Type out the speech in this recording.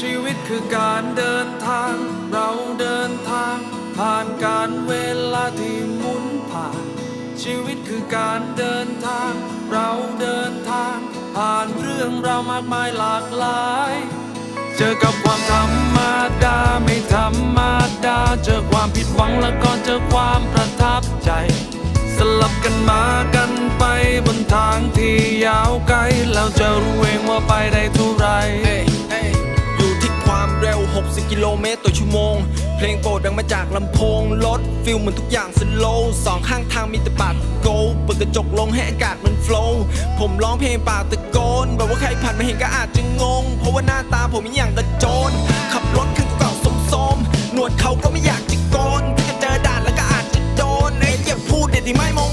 ชีวิตคือการเดินทาง เราเดินทาง ผ่านการเวลาที่หมุนผ่าน ชีวิตคือการเดินทาง เราเดินทาง ผ่านเรื่องราวมากมายหลากหลาย เจอกับความธรรมดาไม่ธรรมดา เจอความผิดหวังแล้วก็เจอความประทับใจ สลับกันมากันไปบนทางที่ยาวไกลแล้วจะรู้เองว่าไปได้เท่าไหร กิโลเมตรต่อชั่วโมง เพลงโปรดดังมาจากลำโพงรถฟิลเหมือนทุกอย่างสโลสองข้างทางมีแต่ปากโกเปิดกระจกลงให้อากาศมันโฟล์ผมร้องเพลงปากตะโกนแบบว่าใครผ่านมาเห็นก็อาจจะงง เพราะว่าหน้าตาผมมีอย่างกระโจน ขับรถคันเก่าสมๆหนวดเขาก็ไม่อยากจะโกนถ้าเจอด่านแล้วก็อาจจะโดนไอ้เจ็บพูดเด็ดที่ไม่มอง